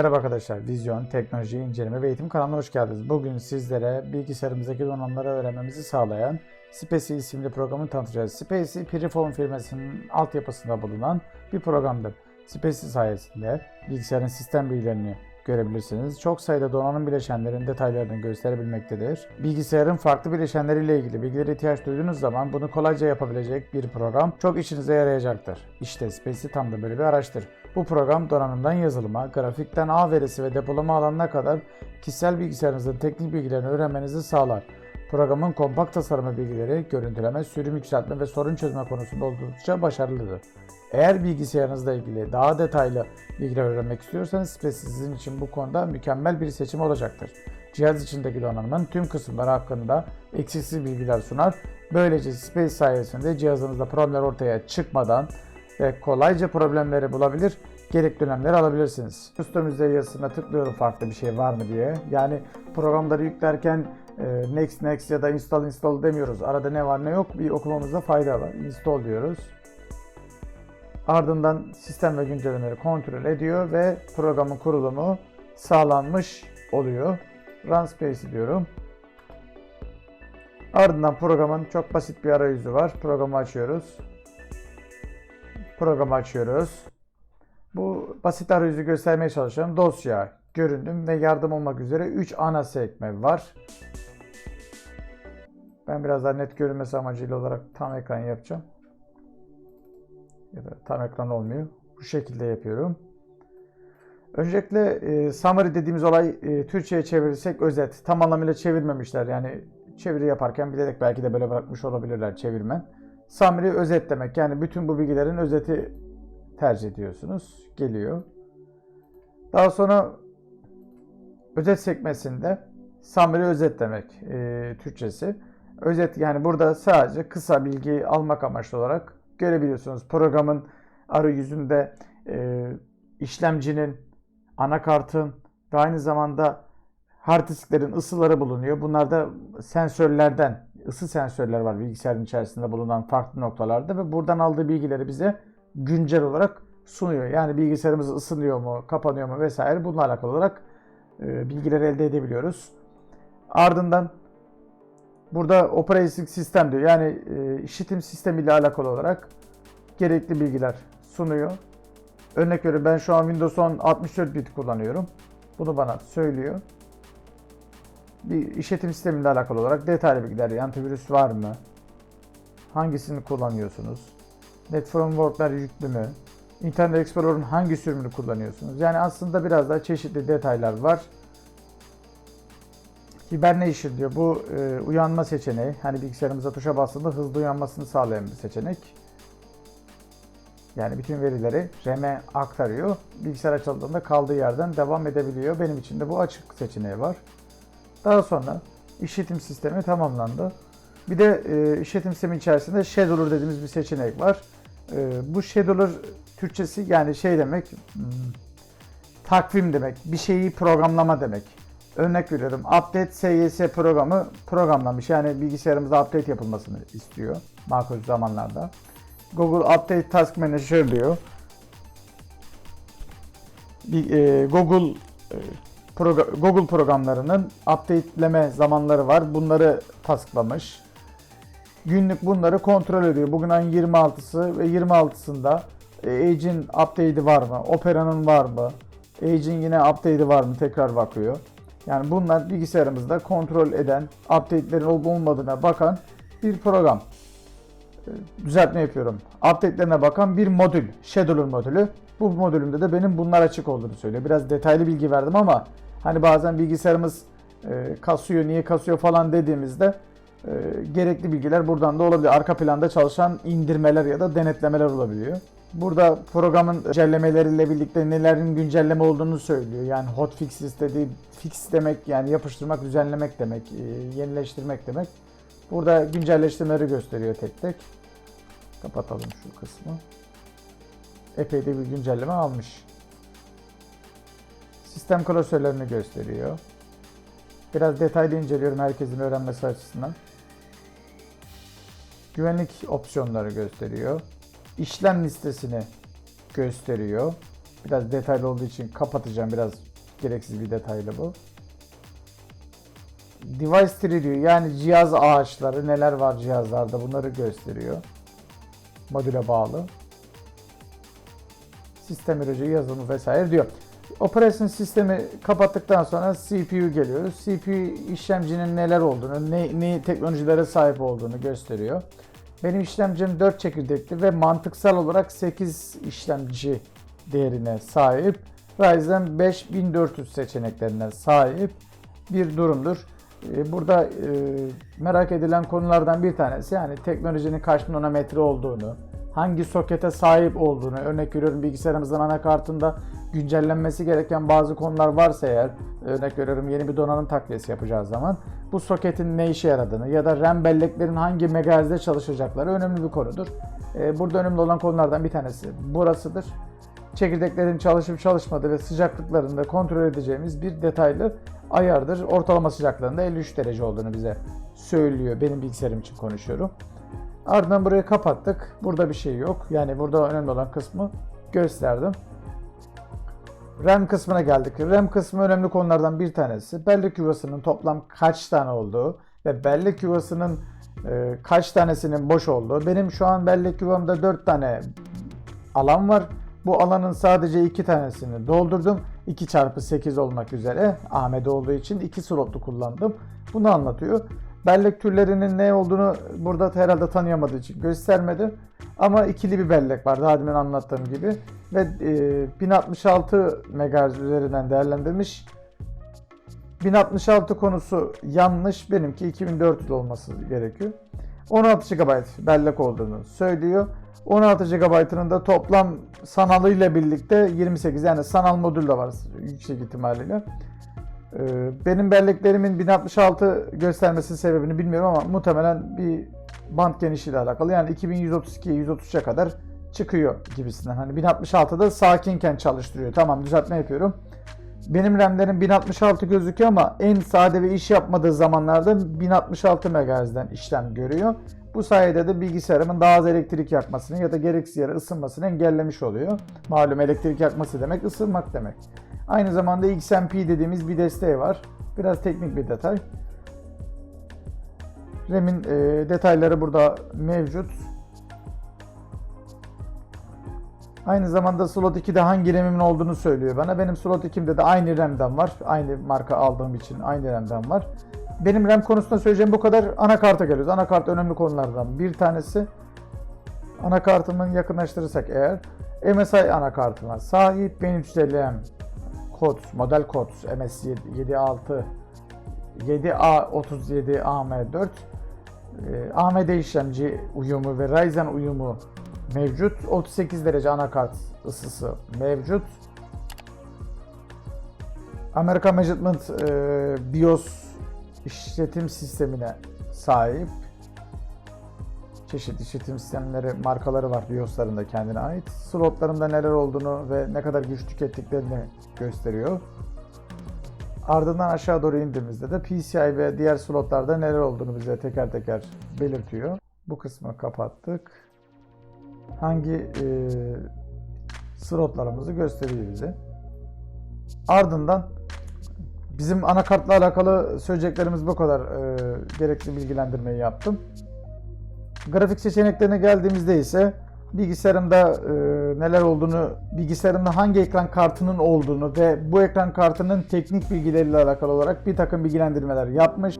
Merhaba arkadaşlar, Vizyon, Teknoloji, İnceleme ve Eğitim kanalına hoş geldiniz. Bugün sizlere bilgisayarımızdaki donanımları öğrenmemizi sağlayan Spacey isimli programı tanıtacağız. Spacey, Piriform firmasının altyapısında bulunan bir programdır. Spacey sayesinde bilgisayarın sistem bilgilerini görebilirsiniz. Çok sayıda donanım bileşenlerin detaylarını gösterebilmektedir. Bilgisayarın farklı bileşenleriyle ilgili bilgilere ihtiyaç duyduğunuz zaman bunu kolayca yapabilecek bir program çok işinize yarayacaktır. İşte Spacey tam da böyle bir araçtır. Bu program donanımdan yazılıma, grafikten ağ verisi ve depolama alanına kadar kişisel bilgisayarınızın teknik bilgilerini öğrenmenizi sağlar. Programın kompakt tasarımı bilgileri, görüntüleme, sürüm yükseltme ve sorun çözme konusunda oldukça başarılıdır. Eğer bilgisayarınızla ilgili daha detaylı bilgiler öğrenmek istiyorsanız Space sizin için bu konuda mükemmel bir seçim olacaktır. Cihaz içindeki donanımın tüm kısımları hakkında eksiksiz bilgiler sunar. Böylece Space sayesinde cihazınızda problemler ortaya çıkmadan ve kolayca problemleri bulabilir, gerekli önlemleri alabilirsiniz. Üstümüzde yazısına tıklıyorum farklı bir şey var mı diye. Yani programları yüklerken next next ya da install install demiyoruz. Arada ne var ne yok bir okumamızda fayda var. Install diyoruz. Ardından sistem ve güncellemeleri kontrol ediyor ve programın kurulumu sağlanmış oluyor. Run Space diyorum. Ardından programın çok basit bir arayüzü var. Programı açıyoruz. Programı açıyoruz. Bu basit arayüzü göstermeye çalışıyorum. Dosya, görünüm ve yardım olmak üzere 3 ana sekme var. Ben biraz daha net görünmesi amacıyla olarak tam ekran yapacağım. Ya da tam ekran olmuyor. Bu şekilde yapıyorum. Öncelikle e, summary dediğimiz olay e, Türkçe'ye çevirirsek özet. Tam anlamıyla çevirmemişler. Yani çeviri yaparken bilerek belki de böyle bırakmış olabilirler çevirmen. Summary özet demek. Yani bütün bu bilgilerin özeti tercih ediyorsunuz. Geliyor. Daha sonra özet sekmesinde summary özet demek e, Türkçesi. Özet yani burada sadece kısa bilgi almak amaçlı olarak görebiliyorsunuz. Programın arayüzünde e, işlemcinin, anakartın ve aynı zamanda hard disklerin ısıları bulunuyor. Bunlarda sensörlerden, ısı sensörler var bilgisayarın içerisinde bulunan farklı noktalarda ve buradan aldığı bilgileri bize güncel olarak sunuyor. Yani bilgisayarımız ısınıyor mu, kapanıyor mu vesaire bununla alakalı olarak e, bilgileri elde edebiliyoruz. Ardından burada operating sistem diyor. Yani e, işletim sistemi ile alakalı olarak gerekli bilgiler sunuyor. Örnek veriyorum ben şu an Windows 10 64 bit kullanıyorum. Bunu bana söylüyor. Bir işletim sistemiyle alakalı olarak detaylı bilgiler. Antivirüs var mı? Hangisini kullanıyorsunuz? Net Framework'lar yüklü mü? Internet Explorer'ın hangi sürümünü kullanıyorsunuz? Yani aslında biraz daha çeşitli detaylar var. Hibernation diyor. Bu e, uyanma seçeneği. Hani bilgisayarımıza tuşa bastığında hızlı uyanmasını sağlayan bir seçenek. Yani bütün verileri RAM'e aktarıyor. Bilgisayar açıldığında kaldığı yerden devam edebiliyor. Benim için de bu açık seçeneği var. Daha sonra işletim sistemi tamamlandı. Bir de e, işletim sistemi içerisinde scheduler dediğimiz bir seçenek var. E, bu scheduler Türkçesi yani şey demek hmm, takvim demek. Bir şeyi programlama demek. Örnek veriyorum. Update SYS programı programlamış. Yani bilgisayarımızda update yapılmasını istiyor makul zamanlarda. Google Update Task Manager diyor. Bir, e, Google e, proga- Google programlarının updateleme zamanları var. Bunları tasklamış. Günlük bunları kontrol ediyor. Bugün ayın 26'sı ve 26'sında e, Age'in update'i var mı? Opera'nın var mı? Age'in yine update'i var mı? Tekrar bakıyor. Yani bunlar bilgisayarımızda kontrol eden, update'lerin olup olmadığına bakan bir program. E, Düzeltme yapıyorum. Update'lerine bakan bir modül. Scheduler modülü. Bu modülümde de benim bunlar açık olduğunu söylüyor. Biraz detaylı bilgi verdim ama hani bazen bilgisayarımız e, kasıyor, niye kasıyor falan dediğimizde e, gerekli bilgiler buradan da olabilir. Arka planda çalışan indirmeler ya da denetlemeler olabiliyor. Burada programın güncellemeleriyle birlikte nelerin güncelleme olduğunu söylüyor. Yani hotfix istediği fix demek yani yapıştırmak, düzenlemek demek, e, yenileştirmek demek. Burada güncelleştirmeleri gösteriyor tek tek. Kapatalım şu kısmı. Epey de bir güncelleme almış. Sistem klasörlerini gösteriyor. Biraz detaylı inceliyorum herkesin öğrenmesi açısından. Güvenlik opsiyonları gösteriyor. İşlem listesini gösteriyor. Biraz detaylı olduğu için kapatacağım. Biraz gereksiz bir detaylı bu. Device tree diyor. Yani cihaz ağaçları neler var cihazlarda bunları gösteriyor. Modüle bağlı. Sistem ilacı yazılımı vesaire diyor. Operasyon sistemi kapattıktan sonra CPU geliyoruz. CPU işlemcinin neler olduğunu, ne, ne teknolojilere sahip olduğunu gösteriyor. Benim işlemcim 4 çekirdekli ve mantıksal olarak 8 işlemci değerine sahip. Ryzen 5 1400 seçeneklerine sahip bir durumdur. Ee, Burada e, merak edilen konulardan bir tanesi yani teknolojinin kaç nanometre olduğunu, hangi sokete sahip olduğunu, örnek veriyorum bilgisayarımızın anakartında güncellenmesi gereken bazı konular varsa eğer, örnek veriyorum yeni bir donanım takviyesi yapacağız zaman bu soketin ne işe yaradığını ya da RAM belleklerin hangi megahertz'de çalışacakları önemli bir konudur. Ee, Burada önemli olan konulardan bir tanesi burasıdır. Çekirdeklerin çalışıp çalışmadığı ve sıcaklıklarını da kontrol edeceğimiz bir detaylı ayardır. Ortalama sıcaklığında 53 derece olduğunu bize söylüyor. Benim bilgisayarım için konuşuyorum. Ardından burayı kapattık. Burada bir şey yok. Yani burada önemli olan kısmı gösterdim. RAM kısmına geldik. RAM kısmı önemli konulardan bir tanesi. Bellek yuvasının toplam kaç tane olduğu ve bellek yuvasının e, kaç tanesinin boş olduğu. Benim şu an bellek yuvamda 4 tane alan var. Bu alanın sadece 2 tanesini doldurdum. 2 çarpı 8 olmak üzere Ahmet olduğu için 2 slotlu kullandım. Bunu anlatıyor. Bellek türlerinin ne olduğunu burada herhalde tanıyamadığı için göstermedi. Ama ikili bir bellek var daha demin anlattığım gibi. Ve e, 1066 MHz üzerinden değerlendirmiş. 1066 konusu yanlış. Benimki 2400 olması gerekiyor. 16 GB bellek olduğunu söylüyor. 16 GB'ının da toplam sanalıyla birlikte 28 yani sanal modül de var yüksek ihtimalle. Ee, Benim belleklerimin 1066 göstermesi sebebini bilmiyorum ama muhtemelen bir band genişliği ile alakalı. Yani 2132 133'e kadar çıkıyor gibisinden. Hani 1066'da sakinken çalıştırıyor. Tamam düzeltme yapıyorum. Benim RAM'lerim 1066 gözüküyor ama en sade ve iş yapmadığı zamanlarda 1066 MHz'den işlem görüyor. Bu sayede de bilgisayarımın daha az elektrik yakmasını ya da gereksiz yere ısınmasını engellemiş oluyor. Malum elektrik yakması demek ısınmak demek. Aynı zamanda XMP dediğimiz bir desteği var. Biraz teknik bir detay. RAM'in e, detayları burada mevcut. Aynı zamanda slot 2'de hangi RAM'imin olduğunu söylüyor bana. Benim slot 2'imde de aynı RAM'den var. Aynı marka aldığım için aynı RAM'den var. Benim RAM konusunda söyleyeceğim bu kadar. Anakarta geliyoruz. Anakart önemli konulardan bir tanesi. Anakartımın yakınlaştırırsak eğer MSI anakartıma sahip 1350M kod, model kod MS76 7A37 AM4 e, AMD işlemci uyumu ve Ryzen uyumu mevcut. 38 derece anakart ısısı mevcut. American Management e, BIOS işletim sistemine sahip. Çeşitli işletim sistemleri, markaları var BIOS'larında kendine ait. Slotlarında neler olduğunu ve ne kadar güç tükettiklerini gösteriyor. Ardından aşağı doğru indiğimizde de PCI ve diğer slotlarda neler olduğunu bize teker teker belirtiyor. Bu kısmı kapattık. Hangi e, slotlarımızı gösteriyor bize. Ardından bizim anakartla alakalı söyleyeceklerimiz bu kadar. E, gerekli bilgilendirmeyi yaptım. Grafik seçeneklerine geldiğimizde ise bilgisayarımda e, neler olduğunu, bilgisayarımda hangi ekran kartının olduğunu ve bu ekran kartının teknik bilgileriyle alakalı olarak bir takım bilgilendirmeler yapmış.